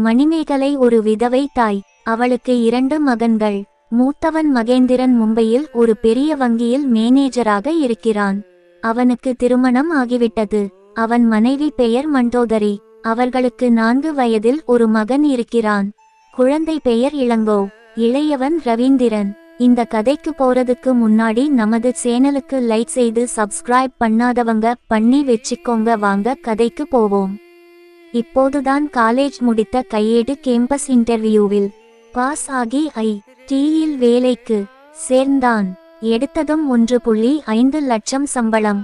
மணிமேகலை ஒரு விதவை தாய். அவளுக்கு இரண்டு மகன்கள். மூத்தவன் மகேந்திரன் மும்பையில் ஒரு பெரிய வங்கியில் மேனேஜராக இருக்கிறான். அவனுக்கு திருமணம் ஆகிவிட்டது. அவன் மனைவி பெயர் மண்டோதரி. அவர்களுக்கு நான்கு வயதில் ஒரு மகன் இருக்கிறான். குழந்தை பெயர் இளங்கோ. இளையவன் ரவீந்திரன். இந்த கதைக்கு போறதுக்கு முன்னாடி நமது சேனலுக்கு லைக் செய்து சப்ஸ்கிரைப் பண்ணாதவங்க பண்ணி வச்சுக்கோங்க. வாங்க கதைக்கு போவோம். இப்போதுதான் காலேஜ் முடித்த கையேடு கேம்பஸ் இன்டர்வியூவில் பாஸ் ஆகி ஐ டியில் வேலைக்கு சேர்ந்தான். எடுத்ததும் ஒன்று புள்ளி ஐந்து லட்சம் சம்பளம்.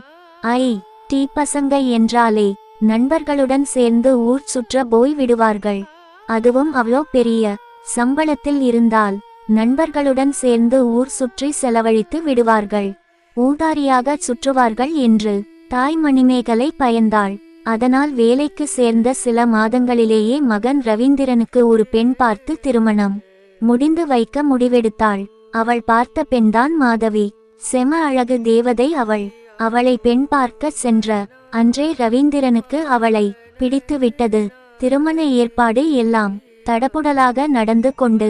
ஐ டி பசங்க என்றாலே நண்பர்களுடன் சேர்ந்து ஊர் சுற்ற போய் விடுவார்கள். அதுவும் அவ்வளோ பெரிய சம்பளத்தில் இருந்தால் நண்பர்களுடன் சேர்ந்து ஊர் சுற்றி செலவழித்து விடுவார்கள். ஊதாரியாக சுற்றுவார்கள் என்று தாய் மணிமேகலை பயந்தாள். அதனால் வேலைக்கு சேர்ந்த சில மாதங்களிலேயே மகன் ரவீந்திரனுக்கு ஒரு பெண் பார்த்து திருமணம் முடிந்து வைக்க முடிவெடுத்தாள். அவள் பார்த்த பெண்தான் மாதவி. செம அழகு தேவதை அவள். அவளை பெண் பார்க்க சென்ற அன்றே ரவீந்திரனுக்கு அவளை பிடித்து விட்டது திருமண ஏற்பாடு எல்லாம் தடபுடலாக நடந்து கொண்டு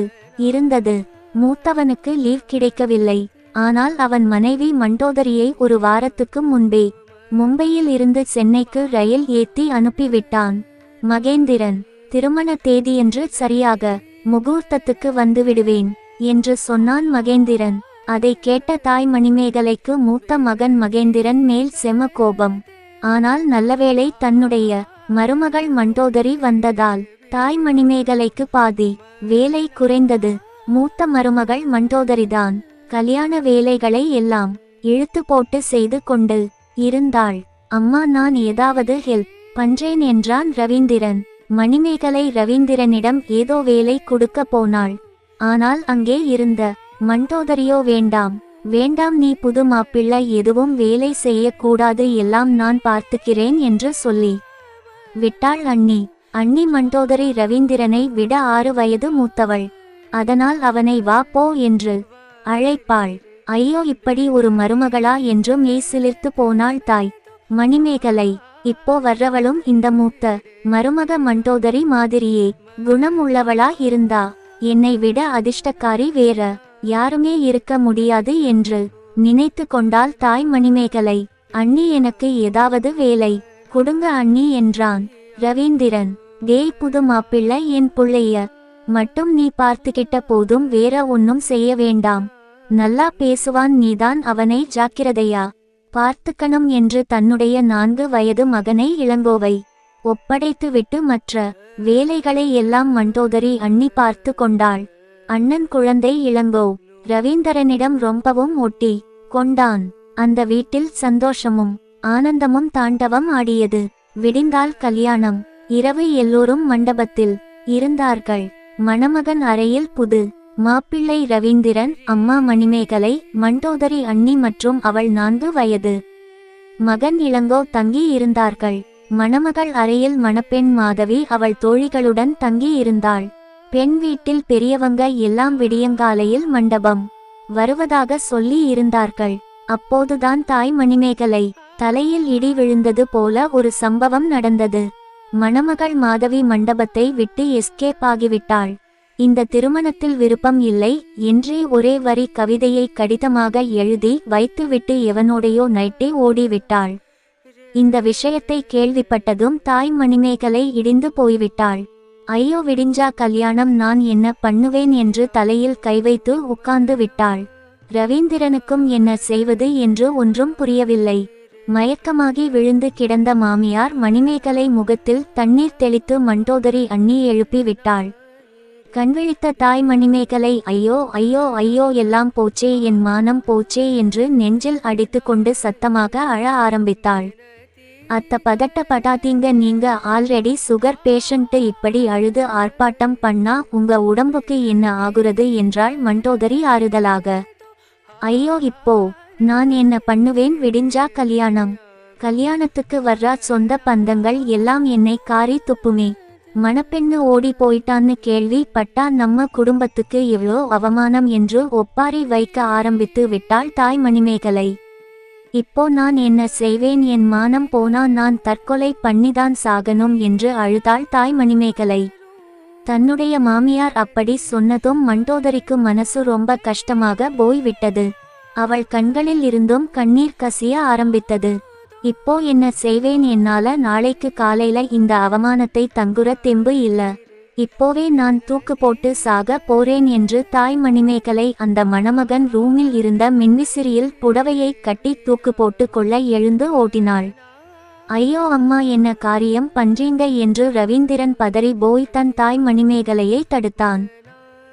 இருந்தது. மூத்தவனுக்கு லீவ் கிடைக்கவில்லை. ஆனால் அவன் மனைவி மண்டோதரியை ஒரு வாரத்துக்கு முன்பே மும்பையில் இருந்து சென்னைக்கு ரயில் ஏத்தி அனுப்பிவிட்டான். மகேந்திரன் திருமண தேதியன்று சரியாக முகூர்த்தத்துக்கு வந்துவிடுவேன் என்று சொன்னான் மகேந்திரன். அதை கேட்ட தாய் மணிமேகலைக்கு மூத்த மகன் மகேந்திரன் மேல் செம கோபம். ஆனால் நல்லவேளை தன்னுடைய மருமகள் மண்டோதரி வந்ததால் தாய் மணிமேகலைக்கு பாதி வேலை குறைந்தது. மூத்த மருமகள் மண்டோதரிதான் கல்யாண வேலைகளை எல்லாம் இழுத்து போட்டு செய்து கொண்டு இருந்தாள். அம்மா நான் ஏதாவது ஹெல்ப் பண்றேன் என்றான் ரவீந்திரன். மணிமேகலை ரவீந்திரனிடம் ஏதோ வேலை கொடுக்க போனாள். ஆனால் அங்கே இருந்த மண்டோதரியோ வேண்டாம். வேண்டாம் நீ புது மாப்பிள்ளை எதுவும் வேலை செய்யக்கூடாது எல்லாம் நான் பார்த்துக்கிறேன் என்று சொல்லி விட்டாள் அண்ணி. அண்ணி மண்டோதரி ரவீந்திரனை விட ஆறு வயது மூத்தவள். அதனால் அவனை வா போ என்று அழைப்பாள். ஐயோ இப்படி ஒரு மருமகளா என்றும் ஏசிலிர்த்து போனாள் தாய். மணிமேகலை இப்போ வர்றவளும் இந்த மூத்த மருமக மண்டோதரி மாதிரியே குணம் உள்ளவளா இருந்தா என்னை விட அதிர்ஷ்டக்காரி வேற யாருமே இருக்க முடியாது என்று நினைத்து கொண்டால் தாய் மணிமேகலை. அண்ணி எனக்கு ஏதாவது வேலை கொடுங்க அண்ணி என்றான். ரவீந்திரன் டேய் புது மாப்பிள்ளை என் புள்ளைய மட்டும் நீ பார்த்துக்கிட்ட போதும் வேற ஒன்னும் செய்ய வேண்டாம். நல்லா பேசுவான் நீதான் அவனை ஜாக்கிரதையா? பார்த்துக்கணும் என்று தன்னுடைய நான்கு வயது மகனை இளங்கோவை ஒப்படைத்துவிட்டு மற்ற வேலைகளை எல்லாம் மண்டோதரி அண்ணி பார்த்து கொண்டாள். அண்ணன் குழந்தை இளங்கோ ரவீந்தரனிடம் ரொம்பவும் ஒட்டி கொண்டான். அந்த வீட்டில் சந்தோஷமும் ஆனந்தமும் தாண்டவம் ஆடியது. விடிந்தால் கல்யாணம். இரவு எல்லோரும் மண்டபத்தில் இருந்தார்கள். மணமகன் அறையில் புது மாப்பிள்ளை ரவீந்திரன் அம்மா மணிமேகலை மண்டோதரி அண்ணி மற்றும் அவள் நான்கு வயது. மகன் இளங்கோ தங்கி இருந்தார்கள். மணமகள் அறையில் மணப்பெண் மாதவி அவள் தோழிகளுடன் தங்கி இருந்தாள். பெண் வீட்டில் பெரியவங்க எல்லாம் விடியங்காலையில் மண்டபம் வருவதாக சொல்லி இருந்தார்கள். அப்போதுதான் தாய் மணிமேகலை தலையில் இடி விழுந்தது போல ஒரு சம்பவம் நடந்தது. மணமகள் மாதவி மண்டபத்தை விட்டு எஸ்கேப் ஆகிவிட்டாள். இந்த திருமணத்தில் விருப்பம் இல்லை என்றே ஒரே வரி கவிதையை கடிதமாக எழுதி வைத்துவிட்டு எவனோடையோ நைட்டே ஓடிவிட்டாள். இந்த விஷயத்தை கேள்விப்பட்டதும் தாய் மணிமேகலை இடிந்து போய்விட்டாள். ஐயோ விடிஞ்சா கல்யாணம் நான் என்ன பண்ணுவேன் என்று தலையில் கை வைத்து உட்கார்ந்து விட்டாள். ரவீந்திரனுக்கும் என்ன செய்வது என்று ஒன்றும் புரியவில்லை. மயக்கமாகி விழுந்து கிடந்த மாமியார் மணிமேகலை முகத்தில் தண்ணீர் தெளித்து மண்டோதரி அண்ணி எழுப்பி விட்டாள். கண்விழித்த தாய் மணிமேகலை ஐயோ ஐயோ ஐயோ எல்லாம் போச்சே என் மானம் போச்சே என்று நெஞ்சில் அடித்துக்கொண்டு சத்தமாக அழ ஆரம்பித்தாள். அத்த பதட்ட படாதீங்க நீங்க ஆல்ரெடி சுகர் பேஷண்ட்டு இப்படி அழுது ஆர்ப்பாட்டம் பண்ணா உங்க உடம்புக்கு என்ன ஆகுறது? என்றாள் மண்டோதரி ஆறுதலாக. ஐயோ இப்போ நான் என்ன பண்ணுவேன் விடிஞ்சா கல்யாணம். கல்யாணத்துக்கு வர்றா சொந்த பந்தங்கள் எல்லாம் என்னை காரி துப்புமே. மணப்பெண்ணு ஓடி போயிட்டான்னு கேள்வி பட்டா நம்ம குடும்பத்துக்கு எவ்வளோ அவமானம் என்று ஒப்பாரி வைக்க ஆரம்பித்து விட்டாள் தாய் மணிமேகலை. இப்போ நான் என்ன செய்வேன்? என் மானம் போனா நான் தற்கொலை பண்ணிதான் சாகணும் என்று அழுதாள் தாய் மணிமேகலை. தன்னுடைய மாமியார் அப்படி சொன்னதும் மண்டோதரிக்கு மனசு ரொம்ப கஷ்டமாக போய்விட்டது. அவள் கண்களில் இருந்தும் கண்ணீர் கசிய ஆரம்பித்தது. இப்போ என்ன செய்வேன் என்னால நாளைக்கு காலையில இந்த அவமானத்தை தங்குற தெம்பு இல்ல. இப்போவே நான் தூக்கு போட்டு சாக போறேன் என்று தாய் மணிமேகலை அந்த மணமகன் ரூமில் இருந்த மின்விசிறியில் புடவையை கட்டி தூக்கு போட்டு கொள்ள எழுந்து ஓட்டினாள். ஐயோ அம்மா என்ன காரியம் பண்றீங்க என்று ரவீந்திரன் பதறி போய் தன் தாய் மணிமேகலையை தடுத்தான்.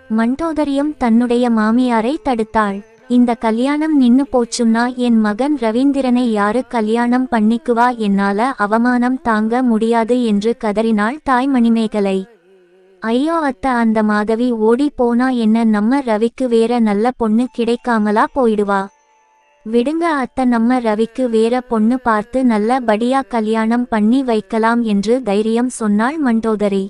மண்டோதரியும் தன்னுடைய மாமியாரை தடுத்தாள். இந்த கல்யாணம் நின்னு போச்சுன்னா என் மகன் ரவீந்திரனை யாரு கல்யாணம் பண்ணிக்குவா என்னால அவமானம் தாங்க முடியாது என்று கதறினாள் தாய் மணிமேகலை ஐயோ அத்த அந்த மாதவி ஓடி போனா என்ன நம்ம ரவிக்கு வேற நல்ல பொண்ணு கிடைக்காமலா போயிடுவா? விடுங்க அத்த நம்ம ரவிக்கு வேற பொண்ணு பார்த்து நல்ல படியா கல்யாணம் பண்ணி வைக்கலாம் என்று தைரியம் சொன்னாள் மண்டோதரி.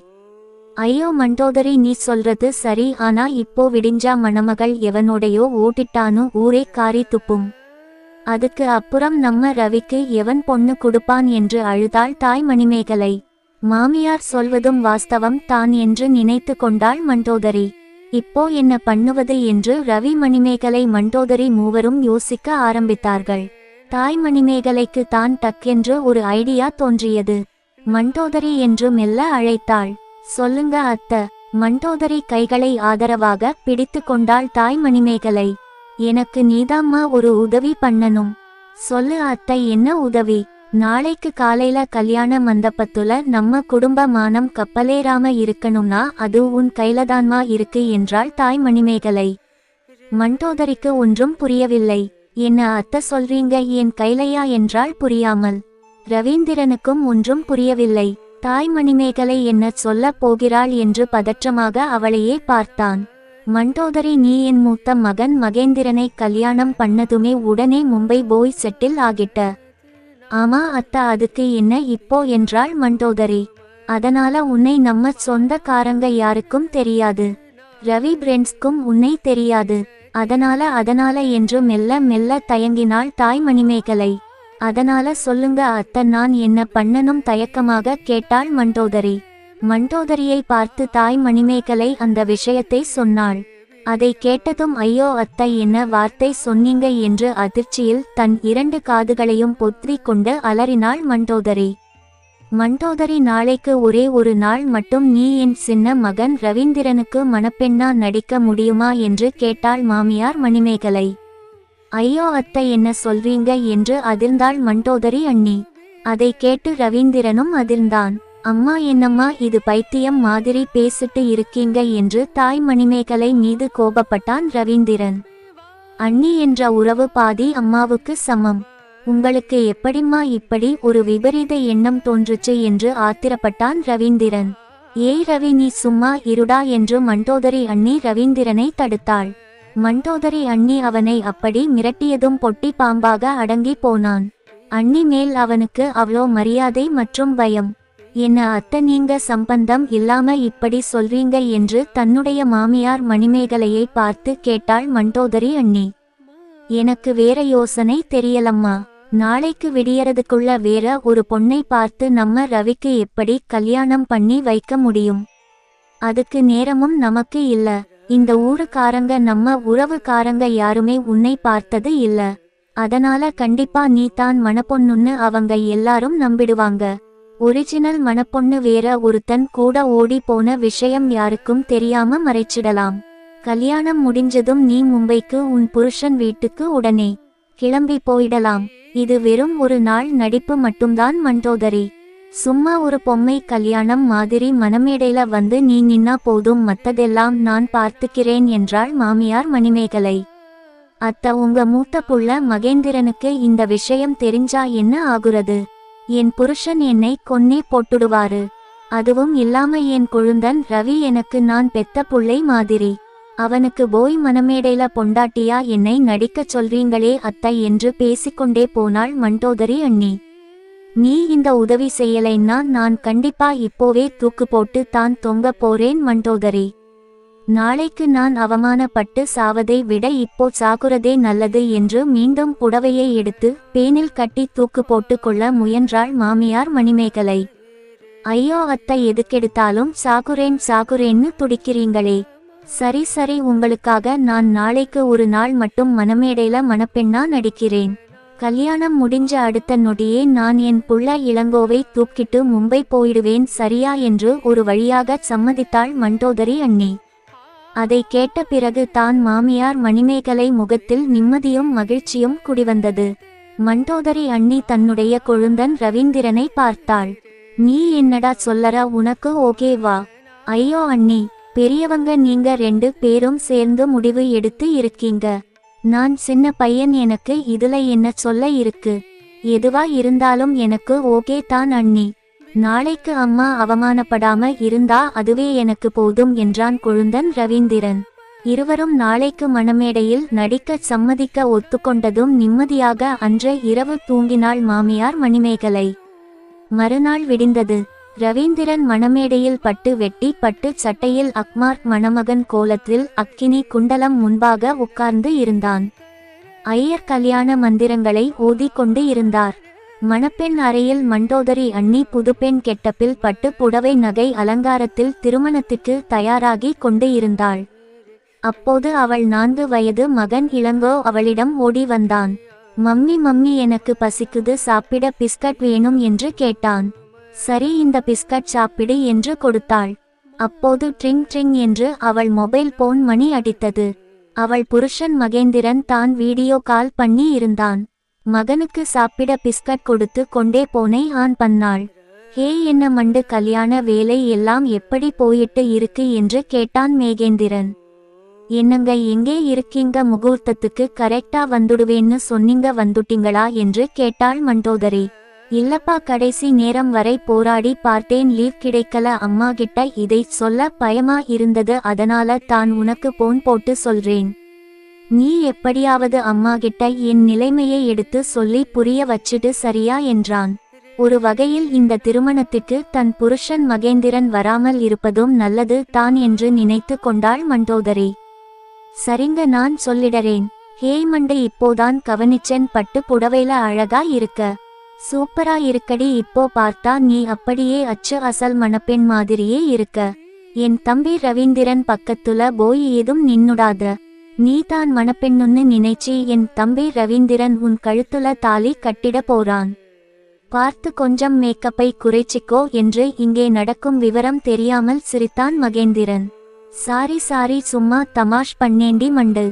ஐயோ மண்டோதரி நீ சொல்றது சரி ஆனா இப்போ விடிஞ்சா மணமகள் எவனோடையோ ஓட்டிட்டானு ஊரே காரி துப்பும். அதுக்கு அப்புறம் நம்ம ரவிக்கு எவன் பொண்ணு கொடுப்பான் என்று அழுதாள் தாய் மணிமேகலை. மாமியார் சொல்வதும் வாஸ்தவம் தான் என்று நினைத்து கொண்டாள் மண்டோதரி. இப்போ என்ன பண்ணுவது என்று ரவி மணிமேகலை மண்டோதரி மூவரும் யோசிக்க ஆரம்பித்தார்கள். தாய் மணிமேகலைக்கு தான் டக்கென்று ஒரு ஐடியா தோன்றியது. மண்டோதரி என்று மெல்ல அழைத்தாள். சொல்லுங்க அத்த. மண்டோதரி கைகளை ஆதரவாக பிடித்து கொண்டாள் தாய் மணிமேகலை எனக்கு நீதாம்மா ஒரு உதவி பண்ணணும். சொல்லு அத்தை என்ன உதவி? நாளைக்கு காலையில கல்யாண மண்டபத்துல நம்ம குடும்ப மானம் கப்பலேறாம இருக்கணும்னா அது உன் கைலதான்மா இருக்கு என்றாள் தாய் மணிமேகலை மண்டோதரிக்கு ஒன்றும் புரியவில்லை. என்ன அத்த சொல்றீங்க? என் கைலையா என்றால் புரியாமல். ரவீந்திரனுக்கும் ஒன்றும் புரியவில்லை. தாய் மணிமேகலை என்ன சொல்லப் போகிறாள் என்று பதற்றமாக அவளையே பார்த்தான். மண்டோதரி நீ என் மூத்த மகன் மகேந்திரனை கல்யாணம் பண்ணதுமே உடனே மும்பை போய் செட்டில் ஆகிட்ட. ஆமா அத்தா அதுக்கு என்ன இப்போ என்றாள் மண்டோதரி. அதனால உன்னை நம்ம சொந்தக்காரங்க யாருக்கும் தெரியாது. ரவி பிரெண்ட்ஸ்க்கும் உன்னை தெரியாது. அதனால அதனால என்று மெல்ல மெல்ல தயங்கினாள் தாய் மணிமேகலை அதனால சொல்லுங்க அத்த நான் என்ன பண்ணனும் தயக்கமாக கேட்டாள் மண்டோதரி. மண்டோதரியை பார்த்து தாய் மணிமேகலை அந்த விஷயத்தை சொன்னாள். அதை கேட்டதும் ஐயோ அத்தை என்ன வார்த்தை சொன்னீங்க? என்று அதிர்ச்சியில் தன் இரண்டு காதுகளையும் பொத்திக் கொண்டு அலறினாள் மண்டோதரி. மண்டோதரி நாளைக்கு ஒரே ஒரு நாள் மட்டும் நீ என் சின்ன மகன் ரவீந்திரனுக்கு மணப்பெண்ணா நடிக்க முடியுமா? என்று கேட்டாள் மாமியார் மணிமேகலை. ஐயோ அத்தை என்ன சொல்றீங்க? என்று அதிர்ந்தாள் மண்டோதரி அண்ணி. அதை கேட்டு ரவீந்திரனும் அதிர்ந்தான். அம்மா என்னம்மா இது பைத்தியம் மாதிரி பேசிட்டு இருக்கீங்க? என்று தாய் மணிமேகலை மீது கோபப்பட்டான் ரவீந்திரன். அண்ணி என்ற உறவு பாதி அம்மாவுக்கு சமம். உங்களுக்கு எப்படிம்மா இப்படி ஒரு விபரீத எண்ணம் தோன்றுச்சு? என்று ஆத்திரப்பட்டான் ரவீந்திரன். ஏய் ரவி நீ சும்மா இருடா என்று மண்டோதரி அண்ணி ரவீந்திரனை தடுத்தாள். மண்டோதரி அண்ணி அவனை அப்படி மிரட்டியதும் பொட்டி பாம்பாக அடங்கி போனான். அண்ணி மேல் அவனுக்கு அவ்வளோ மரியாதை மற்றும் பயம். என்ன அத்த நீங்க சம்பந்தம் இல்லாம இப்படி சொல்றீங்க என்று தன்னுடைய மாமியார் மணிமேகலையை பார்த்து கேட்டாள் மண்டோதரி அண்ணி. எனக்கு வேற யோசனை தெரியலம்மா. நாளைக்கு விடியறதுக்குள்ள வேற ஒரு பொண்ணை பார்த்து நம்ம ரவிக்கு எப்படி கல்யாணம் பண்ணி வைக்க முடியும்? அதுக்கு நேரமும் நமக்கு இல்லை. இந்த ஊருக்காரங்க நம்ம உறவுக்காரங்க யாருமே உன்னை பார்த்தது இல்ல. அதனால கண்டிப்பா நீ தான் மணப்பொண்ணுன்னு அவங்க எல்லாரும் நம்பிடுவாங்க. ஒரிஜினல் மணப்பொண்ணு வேற ஒருத்தன் கூட ஓடி போன விஷயம் யாருக்கும் தெரியாம மறைச்சிடலாம். கல்யாணம் முடிஞ்சதும் நீ மும்பைக்கு உன் புருஷன் வீட்டுக்கு உடனே கிளம்பி போயிடலாம். இது வெறும் ஒரு நாள் நடிப்பு மட்டும்தான் மண்டோதரி சும்மா ஒரு பொம்மை கல்யாணம் மாதிரி மனமேடையில வந்து நீ நின்னா போதும் மத்ததெல்லாம் நான் பார்த்துக்கிறேன் என்றாள் மாமியார் மணிமேகலை. அத்த உங்க மூத்த புள்ள மகேந்திரனுக்கு இந்த விஷயம் தெரிஞ்சா என்ன ஆகுறது? என் புருஷன் என்னை கொன்னே போட்டுடுவாரு. அதுவும் இல்லாம என் குழுந்தன் ரவி எனக்கு நான் பெத்த புள்ளை மாதிரி. அவனுக்கு போய் மனமேடையில பொண்டாட்டியா என்னை நடிக்கச் சொல்றீங்களே அத்தை என்று பேசிக்கொண்டே போனாள் மண்டோதரி அண்ணி. நீ இந்த உதவி செய்யலைன்னா நான் கண்டிப்பா இப்போவே தூக்கு போட்டு தான் தொங்க போறேன் மண்டோதரி. நாளைக்கு நான் அவமானப்பட்டு சாவதை விட இப்போ சாகுறதே நல்லது என்று மீண்டும் புடவையை எடுத்து பேனில் கட்டி தூக்கு போட்டு கொள்ள முயன்றாள் மாமியார் மணிமேகலை. ஐயோ அத்தை எதுக்கெடுத்தாலும் சாகுரேன் சாகுரேன்னு துடிக்கிறீங்களே. சரி சரி உங்களுக்காக நான் நாளைக்கு ஒரு நாள் மட்டும் மனமேடையில மணப்பெண்ணா நடிக்கிறேன். கல்யாணம் முடிஞ்ச அடுத்த நொடியே நான் என் புள்ள இளங்கோவை தூக்கிட்டு மும்பை போயிடுவேன் சரியா என்று ஒரு வழியாக சம்மதித்தாள் மண்டோதரி அண்ணி. அதை கேட்ட பிறகு தான் மாமியார் மணிமேகலை முகத்தில் நிம்மதியும் மகிழ்ச்சியும் குடிவந்தது. மண்டோதரி அண்ணி தன்னுடைய கொழுந்தன் ரவீந்திரனை பார்த்தாள். நீ என்னடா சொல்லற உனக்கு ஓகேவா ஐயோ அண்ணி பெரியவங்க நீங்க ரெண்டு பேரும் சேர்ந்து முடிவு எடுத்து இருக்கீங்க. நான் சின்ன பையன் எனக்கு இதுல என்ன சொல்ல இருக்கு? எதுவா இருந்தாலும் எனக்கு ஓகே தான் அண்ணி. நாளைக்கு அம்மா அவமானப்படாம இருந்தா அதுவே எனக்கு போதும் என்றான் கொழுந்தன் ரவீந்திரன். இருவரும் நாளைக்கு மணமேடையில் நடிக்க சம்மதிக்க ஒத்துக்கொண்டதும் நிம்மதியாக அன்ற இரவு தூங்கினாள் மாமியார் மணிமேகலை. மறுநாள் விடிந்தது. ரவீந்திரன் மணமேடையில் பட்டு வெட்டி பட்டு சட்டையில் அக்மார்க் மணமகன் கோலத்தில் அக்கினி குண்டலம் முன்பாக உட்கார்ந்து இருந்தான். ஐயர் கல்யாண மந்திரங்களை ஓதிக்கொண்டு இருந்தார். மணப்பெண் அறையில் மண்டோதரி அண்ணி புதுப்பெண் கெட்டப்பில் பட்டு புடவை நகை அலங்காரத்தில் திருமணத்துக்கு தயாராகி கொண்டு இருந்தாள். அப்போது அவள் நான்கு வயது மகன் இளங்கோ அவளிடம் ஓடி வந்தான். மம்மி மம்மி எனக்கு பசிக்குது சாப்பிட பிஸ்கட் வேணும் என்று கேட்டான். சரி இந்த பிஸ்கட் சாப்பிடு என்று கொடுத்தாள். அப்போது ட்ரிங் ட்ரிங் என்று அவள் மொபைல் போன் மணி அடித்தது. அவள் புருஷன் மகேந்திரன் தான் வீடியோ கால் பண்ணி இருந்தான். மகனுக்கு சாப்பிட பிஸ்கட் கொடுத்து கொண்டே போனை ஆன் பண்ணாள். ஹே என்ன மண்டு கல்யாண வேலை எல்லாம் எப்படி போயிட்டு இருக்கு என்று கேட்டான் மேகேந்திரன். என்னங்க எங்கே இருக்கீங்க? முகூர்த்தத்துக்கு கரெக்டா வந்துடுவேன்னு சொன்னீங்க வந்துட்டீங்களா? என்று கேட்டாள் மண்டோதரி. இல்லப்பா கடைசி நேரம் வரை போராடி பார்த்தேன் லீவ் கிடைக்கல அம்மா கிட்ட இதை சொல்ல பயமா இருந்தது அதனால தான் உனக்கு போன் போட்டு சொல்றேன். நீ எப்படியாவது அம்மா கிட்ட என் நிலைமையை எடுத்து சொல்லி புரிய வச்சுட்டு சரியா? என்றான். ஒரு வகையில் இந்த திருமணத்துக்கு தன் புருஷன் மகேந்திரன் வராமல் இருப்பதும் நல்லது தான் என்று நினைத்து கொண்டாள் மண்டோதரி. சரிங்க நான் சொல்லிடறேன். ஹேய் மண்டை இப்போதான் கவனிச்சன் பட்டு புடவையில அழகா இருக்க. சூப்பரா இருக்கடி இப்போ பார்த்தா நீ அப்படியே அச்சு அசல் மணப்பெண் மாதிரியே இருக்க. என் தம்பி ரவீந்திரன் பக்கத்துல போய் ஏதும் நின்னுடாத. நீ தான் மணப்பெண்ணுன்னு நினைச்சி என் தம்பி ரவீந்திரன் உன் கழுத்துல தாலி கட்டிட போறான். பார்த்து கொஞ்சம் மேக்கப்பை குறைச்சிக்கோ என்று இங்கே நடக்கும் விவரம் தெரியாமல் சிரித்தான் மகேந்திரன். சாரி சாரி சும்மா தமாஷ் பண்ணேண்டி மண்டு.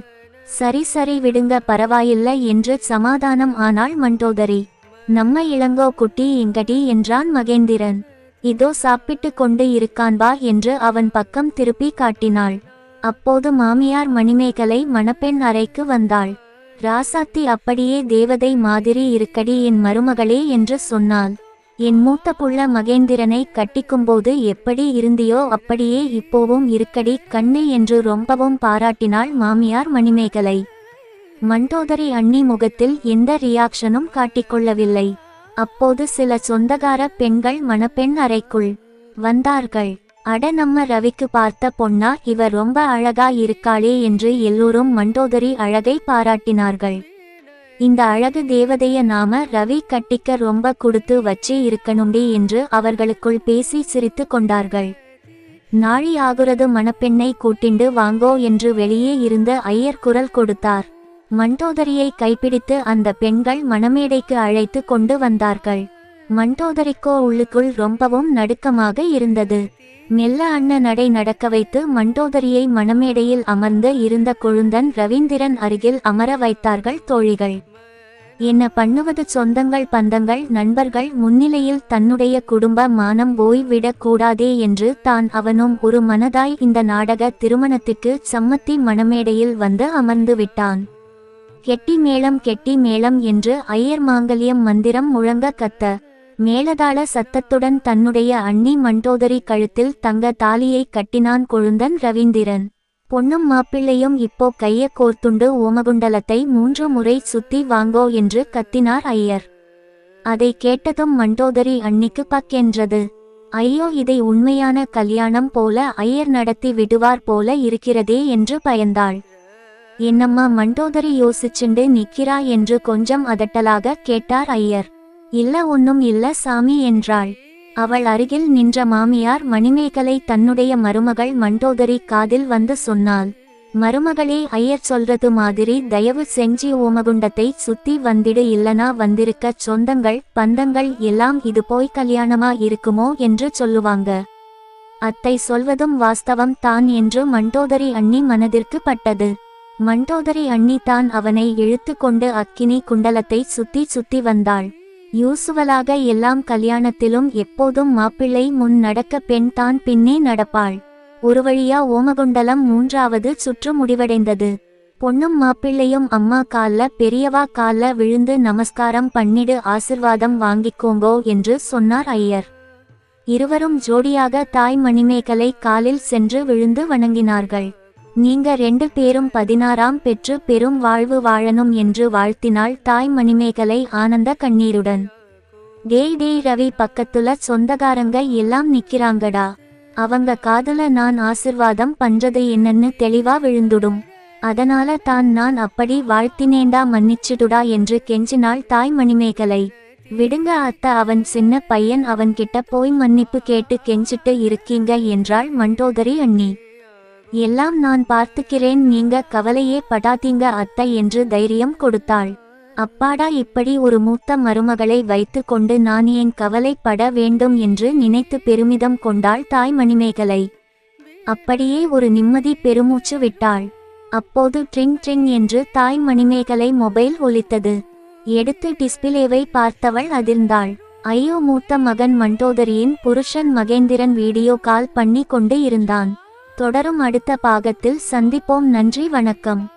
சரி சரி விடுங்க பரவாயில்லை என்று சமாதானம் ஆனாள் மண்டோதரி. நம்ம இளங்கோ குட்டி எங்கடி என்றான் மகேந்திரன். இதோ சாப்பிட்டு கொண்டு இருக்கான் வா என்று அவன் பக்கம் திருப்பி காட்டினாள். அப்போது மாமியார் மணிமேகலை மணப்பெண் அறைக்கு வந்தாள். ராசாத்தி அப்படியே தேவதை மாதிரி இருக்கடி என் மருமகளே என்று சொன்னாள். என் மூத்த புள்ள மகேந்திரனை கட்டிக்கும்போது எப்படி இருந்தியோ அப்படியே இப்போவும் இருக்கடி கண்ணு என்று ரொம்பவும் பாராட்டினாள் மாமியார் மணிமேகலை. மண்டோதரி அண்ணி முகத்தில் எந்த ரியாக்ஷனும் காட்டிக்கொள்ளவில்லை. அப்போது சில சொந்தகார பெண்கள் மணப்பெண் அறைக்குள் வந்தார்கள். அட நம்ம ரவிக்கு பார்த்த பொன்னா இவ ரொம்ப அழகா இருக்காளே என்று எல்லோரும் மண்டோதரி அழகை பாராட்டினார்கள். இந்த அழகு தேவதைய நாம ரவி கட்டிக்க ரொம்ப கொடுத்து வச்சு இருக்கணுமே என்று அவர்களுக்குள் பேசி சிரித்து கொண்டார்கள். நாழி ஆகுறது மணப்பெண்ணை கூட்டிண்டு வாங்கோ என்று வெளியே இருந்த ஐயர் குரல் கொடுத்தார். மண்டோதரியை கைப்பிடித்து அந்த பெண்கள் மணமேடைக்கு அழைத்து கொண்டு வந்தார்கள். மண்டோதரிக்கோ உள்ளுக்குள் ரொம்பவும் நடுக்கமாக இருந்தது. மெல்ல அண்ண நடை நடக்க வைத்து மண்டோதரியை மணமேடையில் அமர்ந்து இருந்த கொழுந்தன் ரவீந்திரன் அருகில் அமர வைத்தார்கள் தோழிகள். என்ன பண்ணுவது சொந்தங்கள் பந்தங்கள் நண்பர்கள் முன்னிலையில் தன்னுடைய குடும்ப மானம் போய்விடக் கூடாதே என்று தான் அவனும் ஒரு மனதாய் இந்த நாடக திருமணத்துக்கு சம்மத்தி மணமேடையில் வந்து அமர்ந்து விட்டான். கெட்டி மேளம் கெட்டி மேளம் என்று ஐயர் மாங்கல்யம் மந்திரம் முழங்க கத்த. மேலதாள சத்தத்துடன் தன்னுடைய அண்ணி மண்டோதரி கழுத்தில் தங்க தாலியை கட்டினான் கொழுந்தன் ரவீந்திரன். பொண்ணும் மாப்பிள்ளையும் இப்போ கைய கோர்த்துண்டு ஓமகுண்டலத்தை மூன்று முறை சுத்தி வாங்கோ என்று கத்தினார் ஐயர் அதை கேட்டதும் மண்டோதரி அன்னிக்கு பக்கென்றது. ஐயோ இதை உண்மையான கல்யாணம் போல ஐயர் நடத்தி விடுவார் போல இருக்கிறதே என்று பயந்தாள். என்னம்மா மண்டோதரி யோசிச்சுண்டு நிக்கிறா என்று கொஞ்சம் அதட்டலாக கேட்டார் ஐயர். இல்ல ஒன்னும் இல்ல சாமி என்றாள். அவள் அருகில் நின்ற மாமியார் மணிமேகலை தன்னுடைய மருமகள் மண்டோதரி காதில் வந்து சொன்னாள். மருமகளே ஐயர் சொல்றது மாதிரி தயவு செஞ்சு ஓமகுண்டத்தை சுத்தி வந்திடு இல்லனா வந்திருக்க சொந்தங்கள் பந்தங்கள் எல்லாம் இது போய் கல்யாணமா இருக்குமோ என்று சொல்லுவாங்க. அத்தை சொல்வதும் வாஸ்தவம் தான் என்று மண்டோதரி அண்ணி மனதிற்கு பட்டது. மண்டோதரி அண்ணி தான் அவனை இழுத்து கொண்டு அக்கினி குண்டலத்தை சுத்தி சுத்தி வந்தாள். யூசுவலாக எல்லாம் கல்யாணத்திலும் எப்போதும் மாப்பிள்ளை முன் நடக்க பெண் தான் பின்னே நடப்பாள். ஒருவழியா ஓமகுண்டலம் மூன்றாவது சுற்று முடிவடைந்தது. பொண்ணும் மாப்பிள்ளையும் அம்மா கால்ல பெரியவா கால்ல விழுந்து நமஸ்காரம் பண்ணிடு ஆசிர்வாதம் வாங்கிக்கோங்கோ என்று சொன்னார் ஐயர். இருவரும் ஜோடியாக தாய் மணிமேகலை காலில் சென்று விழுந்து வணங்கினார்கள். நீங்க ரெண்டு பேரும் பதினாறாம் பெற்று பெரும் வாழ்வு வாழணும் என்று வாழ்த்தினாள் தாய் மணிமேகலை ஆனந்த கண்ணீருடன். டேய் டேய் ரவி பக்கத்துல சொந்தக்காரங்க எல்லாம் நிக்கிறாங்கடா. அவங்க காதல நான் ஆசிர்வாதம் பண்றது என்னன்னு தெளிவா விழுந்துடும். அதனால தான் நான் அப்படி வாழ்த்தினேண்டா மன்னிச்சுடுடா என்று கெஞ்சினாள் தாய் மணிமேகலை. விடுங்க அத்த அவன் சின்ன பையன் அவன்கிட்ட போய் மன்னிப்பு கேட்டு கெஞ்சிட்டு இருக்கீங்க என்றாள் மண்டோதரி அண்ணி. எல்லாம் நான் பார்த்துக்கிறேன் நீங்க கவலையே படாதீங்க அத்தை என்று தைரியம் கொடுத்தாள். அப்பாடா இப்படி ஒரு மூத்த மருமகளை வைத்து கொண்டு நான் ஏன் கவலைப்பட வேண்டும் என்று நினைத்து பெருமிதம் கொண்டாள் தாய் மணிமேகலை. அப்படியே ஒரு நிம்மதி பெருமூச்சு விட்டாள். அப்போது ட்ரிங் ட்ரிங் என்று தாய் மணிமேகலை மொபைல் ஒலித்தது. எடுத்து டிஸ்பிளேவை பார்த்தவள் அதிர்ந்தாள். ஐயோ மூத்த மகன் மண்டோதரியின் புருஷன் மகேந்திரன் வீடியோ கால் பண்ணி கொண்டு இருந்தான். தொடரும் அடுத்த பாகத்தில் சந்திப்போம். நன்றி வணக்கம்.